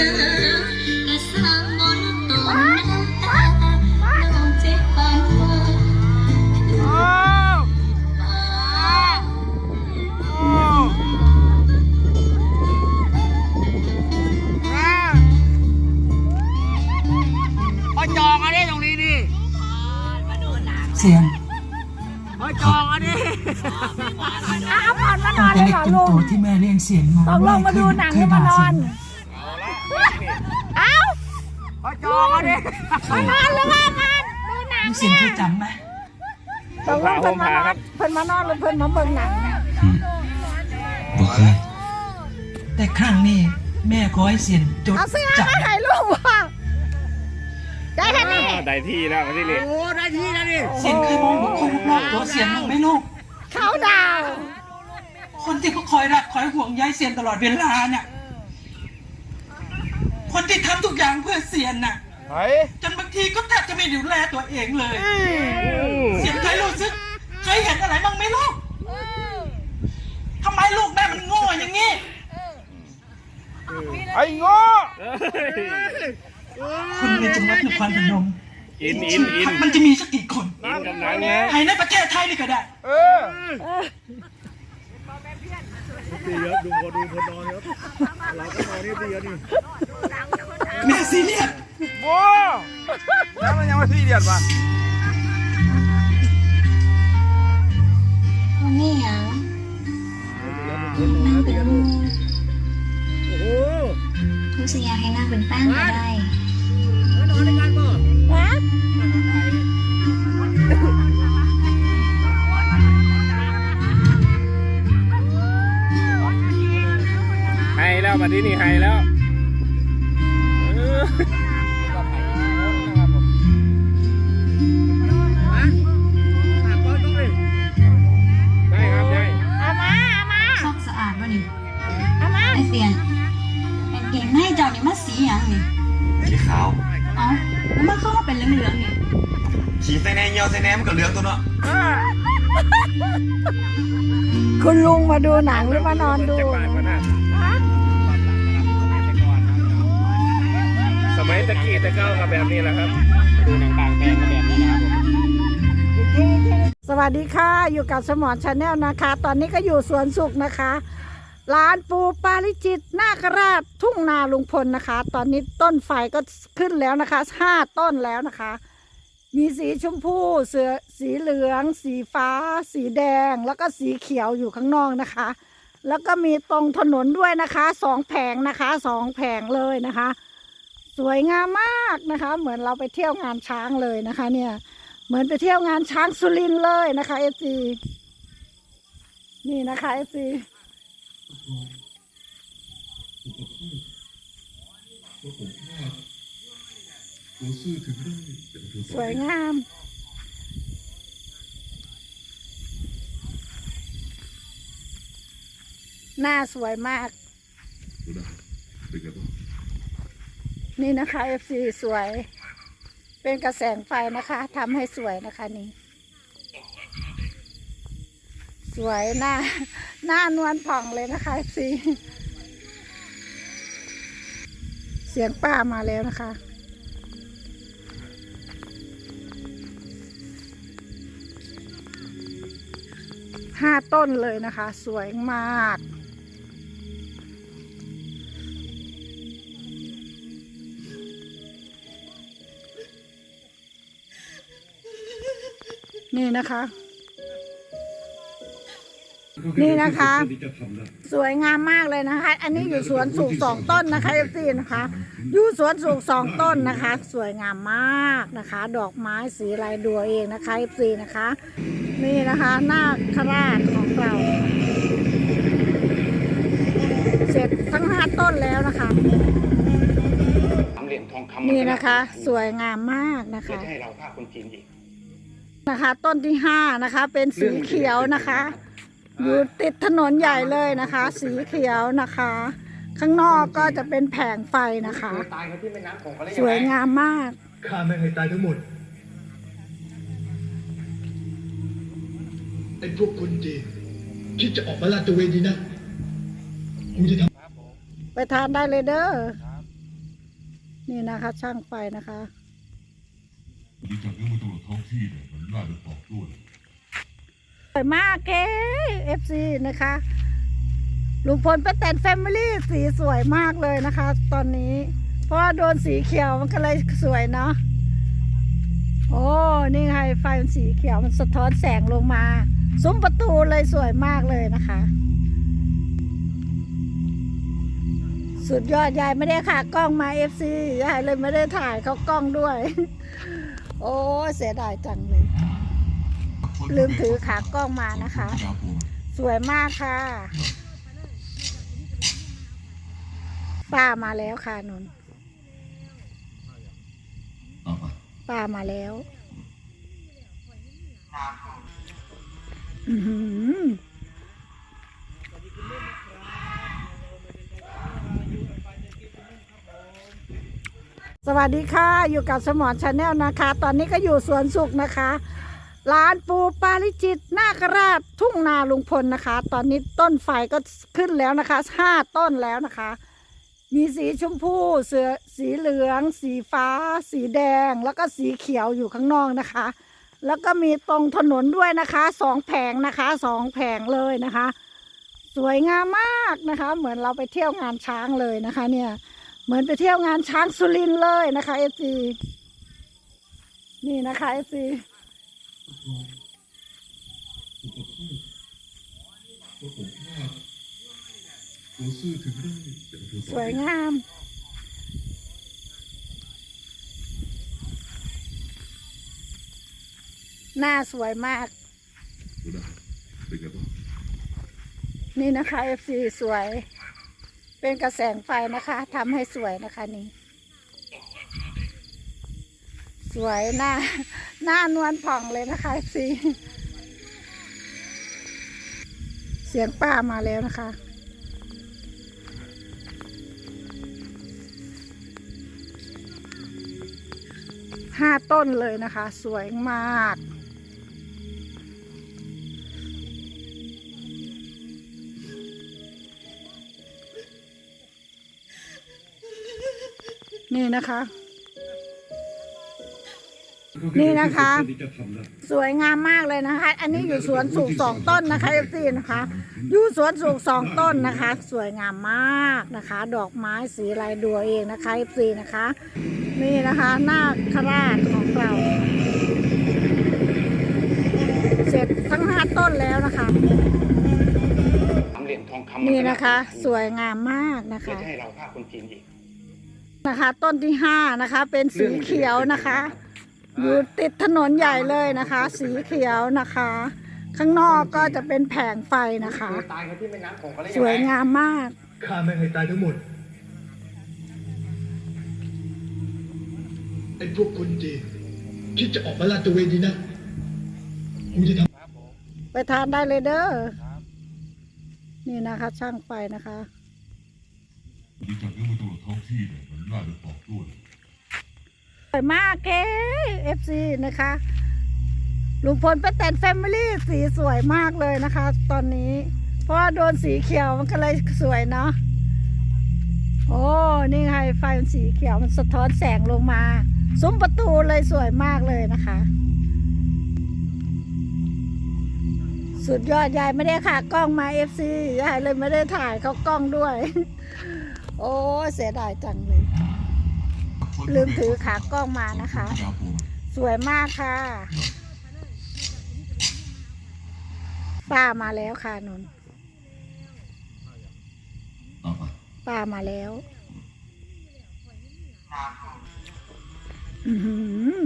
อและสร้างมนต์ตนน้ำตาน้องเจ็บปานฟ้าโอ้โอ้อ่าพอจองอันนี้ตรงนี้ดิเสียงพอจองอันนี้เอาผ่อนมานตั้องนแต่เลยเล็กเหรอจนลุงโตที่แม่เลี้ยงเสียงมาตกลงมาดูหนังหรือมานอน เอ้า พ อจองอันนี้มานอนหรือว่ามันดูหนังมีเสียงเคยจำไหมตกลงเพิ่นมานอนเพิ่นมานอนหรือเพิ่นมาเบิ่งหนังบ่เคยแต่ครั้งนี้แม่ขอให้เสียงจดเอาเสื้อจำมาให้ลูกว่าได้แค่นี้ได้ที่แล้วที่นี่โอ้ได้ที่แล้วดิเสียงเคยมองบุคคลรอบตัวเสียงบ้างไหมลูก เขาดาวคนที่เขาคอยรักคอยห่วงใยเสียงตลอดเวลาเนี่ย คนที่ทำทุกอย่างเพื่อเสียงน่ะไปจนบางทีก็แทบจะไม่ดูแลตัวเองเลย เสียงเคยรู้สึกเคยเห็นอะไรบ้างไหมลูกทำไมลูกแม่มันโง่อย่างนี้ ไอ้โง่คนในจังหวัดนครพนมอินอินอินมันจะมีสักกี่คนอินกำลังนะใครในประเทศไทยนี่ก็ได้ เออ แม่ซีเรียสโม่แล้วมันยังไม่ซีเดียดป่ะวันนี้หยังนั่งเป็นหมูโอ้โหทุกสิ่งอยากให้นั่งเป็นแป้งก็ได้ ให้แล้วมาที่นี่ให้แล้วเออถามก่อนต้องเลยได้ครับได้เอามาเอามาซอกสะอาดวะนี่เอามาไอเสียนกางเกงในเจ้านี่มันสีหยังนี่สีขาวเอ้าแล้วมันเข้ามาเป็นเหลืองๆนี่ขี่ใส่แน่เหี่ยวใส่แน่มันก็เหลืองตัวเนาะคุณลุงมาดูหนังหรือมานอนดู จะบาดมาหน้า มัยตะกี้ตะเก้ากับแบบนี้แหละครับดูหนังกลางแปลงก็แบบนี้นะครับผมสวัสดีค่ะ อยู่กับสมอนชาแนลนะคะ ตอนนี้ก็อยู่สวนสุขนะคะ ร้านปูปาริจิตนาคราชทุ่งนาลุงพลนะคะ ตอนนี้ต้นไฟก็ขึ้นแล้วนะคะห้าต้นแล้วนะคะ มีสีชมพูเสือสีเหลือง สีฟ้า สีแดง แล้วก็สีเขียวอยู่ข้างนอกนะคะ แล้วก็มีตรงถนนด้วยนะคะสองแผงนะคะสองแผงเลยนะคะ สวยงามมากนะคะ เหมือนเราไปเที่ยวงานช้างเลยนะคะ เนี่ยเหมือนไปเที่ยวงานช้างสุรินเลยนะคะเอฟซีนี่นะคะเอฟซีสวยงามหน้าสวยมาก นี่นะคะเอฟซีสวย เป็นกระแสงไฟนะคะทำให้สวยนะคะนี่ สวยหน้า หน้านวลผ่องเลยนะคะสีเสียงป้ามาแล้วนะคะ ห้าต้นเลยนะคะ สวยมาก นี่นะคะ นี่นะคะ สวยงามมากเลยนะคะ อันนี้อยู่สวนสูงสองต้นนะคะเอฟซีนะคะ อยู่สวนสูงสองต้นนะคะ สวยงามมากนะคะ ดอกไม้สีลายดัวเองนะคะเอฟซีนะคะ นี่นะคะนาคราชของเรา เสร็จทั้งห้าต้นแล้วนะคะเหรียญทองคำนี่นะคะ สวยงามมากนะคะให้เราฆ่าคนจีนอีก นะคะ ต้นที่ห้านะคะ เป็นสีเขียวนะคะอยู่ติดถนนใหญ่เลยนะคะ สีเขียวนะคะ ข้างนอกก็จะเป็นแผงไฟนะคะ ตายเขาที่แม่น้ำของเขาเลยสวยงามมากฆ่าแม่งให้ตายทั้งหมดไอ้พวกคนจีนคิดจะออกมาลาดตระเวนดีนะกูจะทำไปทานได้เลยเด้อนี่นะคะ ช่างไฟนะคะ ดูจากเรื่องตำรวจท้องที่เนี่ยมันน่าจะตอบโต้เลยสวยมากเก๋เอฟซีนะคะลุงพลป้าแตนแฟมิลี่สีสวยมากเลยนะคะ ตอนนี้ เพราะโดนสีเขียวมันก็เลยสวยเนาะโอ้นี่ไงไฟมันสีเขียวมันสะท้อนแสงลงมาซุ้มประตูเลยสวยมากเลยนะคะ สุดยอดยายไม่ได้ขากล้องมาเอฟซียายเลยไม่ได้ถ่ายเขากล้องด้วย โอ้เสียดายจังเลย ลืมถือขากล้องมานะคะครับผมสวยมากค่ะ ป้ามาแล้วค่ะนนท์เอาไปป้ามาแล้ว อื้อหือส วัสดีค่ะ อยู่กับสมอนชาแนลนะคะ ตอนนี้ก็อยู่สวนสุขนะคะ ร้านปูปาริจิตนาคราชทุ่งนาลุงพลนะคะ ตอนนี้ต้นไฟก็ขึ้นแล้วนะคะห้าต้นแล้วนะคะ มีสีชมพูเสือสีเหลือง สีฟ้า สีแดง แล้วก็สีเขียวอยู่ข้างนอกนะคะ แล้วก็มีตรงถนนด้วยนะคะสองแผงนะคะสองแผงเลยนะคะ สวยงามมากนะคะ เหมือนเราไปเที่ยวงานช้างเลยนะคะ เนี่ย เหมือนไปเที่ยวงานช้างสุรินเลยนะคะเอซีนี่นะคะเอซีสวยงามหน้าสวยมาก นี่นะคะ FC สวย เป็นกระแสงไฟนะคะทำให้สวยนะคะนี่ สวยหน้า หน้านวลผ่องเลยนะคะ FC เสียงป้ามาแล้วนะคะ ห้าต้นเลยนะคะ สวยมาก นี่นะคะ นี่นะคะ สวยงามมากเลยนะคะ อันนี้อยู่สวนสูงสองต้นนะคะเอฟซีนะคะ อยู่สวนสูงสองต้นนะคะ สวยงามมากนะคะ ดอกไม้สีลายดัวเองนะคะเอฟซีนะคะ นี่นะคะหน้าคราชของเราเสร็จทั้งห้าต้นแล้วนะคะสามเหรียญทองคำนี่นะคะ สวยงามมากนะเพื่อคะจะให้เราฆ่าคนจีนอีก นะคะ ต้นที่ห้านะคะ เป็นสีเขียวนะคะ อยู่ติดถนนใหญ่เลยนะคะ สีเขียวนะคะ ข้างนอกก็จะเป็นแผงไฟนะคะ ตายกันที่แม่น้ำของเขาได้สวยงามมากฆ่าแม่งให้ตายทั้งหมดไอ้พวกคนจีนที่จะออกมาลาดตระเวนดีนะกูจะทำไปทานได้เลยเด้อ นี่นะคะ ช่างไฟนะคะดูจากเรื่องมันตำรวจท้องที่เนี่ย มันน่าจะตอบโต้เลยสวยมากเก๋เอฟซีนะคะลุงพลป้าแตนแฟมิลี่สีสวยมากเลยนะคะ ตอนนี้ เพราะว่าโดนสีเขียวมันก็เลยสวยเนาะโอ้นี่ไงไฟมันสีเขียวมันสะท้อนแสงลงมา ซุ้มประตูเลยสวยมากเลยนะคะ สุดยอดยายไม่ได้ขากล้องมาเอฟซียายเลยไม่ได้ถ่ายเขากล้องด้วย โอ้เสียดายจังเลย ลืมถือขากล้องมานะคะครับผมสวยมากค่ะ ป้ามาแล้วค่ะนนท์เอาไปป้ามาแล้ว อื้อหือ